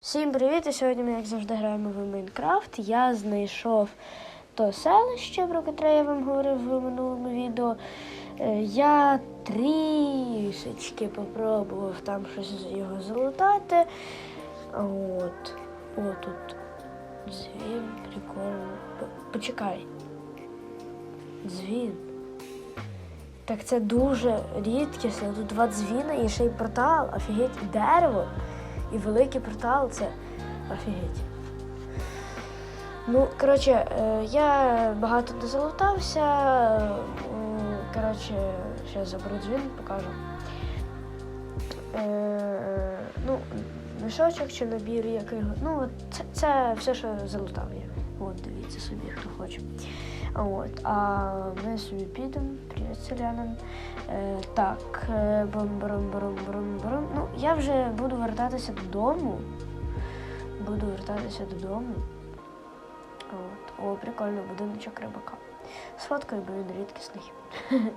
Всім привіт! І сьогодні ми, як завжди, граємо в Майнкрафт. Я знайшов то селище, про котре я вам говорив в минулому відео. Е, Я трішечки попробував там щось його залутати. От. О, дзвін, прикольно. Почекай. Дзвін. Так це дуже рідкісно. Тут два дзвіна і ще й портал, офігеть, дерево. І великий портал це офігеть. Ну, коротше, е, я багато не залутався. Коротше, зараз заберу дзвін, покажу. Е, ну, мішочок чи набір який. Ну, це, це все, що залутав я. От, дивіться собі, хто хоче. От, а ми собі підемо, привіт селянам. Е, так, бум-брум-брум-брум-брум. Ну, я вже буду вертатися додому. Буду вертатися додому. От. О, прикольно, будиночок рибака. Сфоткаю, бо він рідкісний.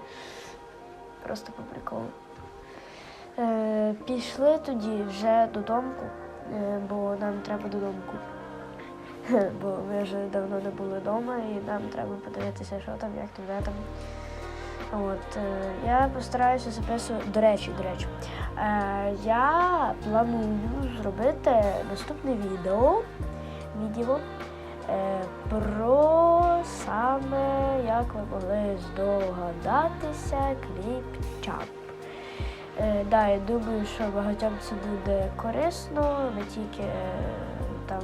Просто по приколу. Е, пішли тоді вже додому, е, бо нам треба додому. Бо ми вже давно не були вдома і нам треба подивитися, що там, як там, де там. От, е, я постараюся записувати. До речі, до речі, я планую зробити наступне відео, відео е, про саме, як ви могли здогадатися, кліп чап. Е, да, я думаю, що багатьом це буде корисно, не тільки е, там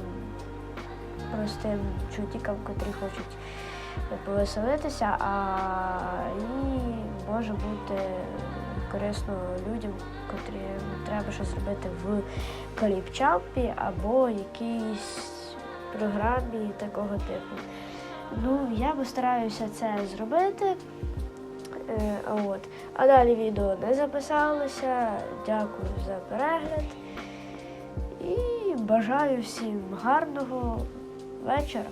простим чутікам, котрі хочуть повеселитися, а і може бути корисно людям, котрі треба щось зробити в кліпчампі або якійсь програмі такого типу. Ну, я постараюся це зробити. Е, от. А далі відео не записалося. Дякую за перегляд. І бажаю всім гарного вечора.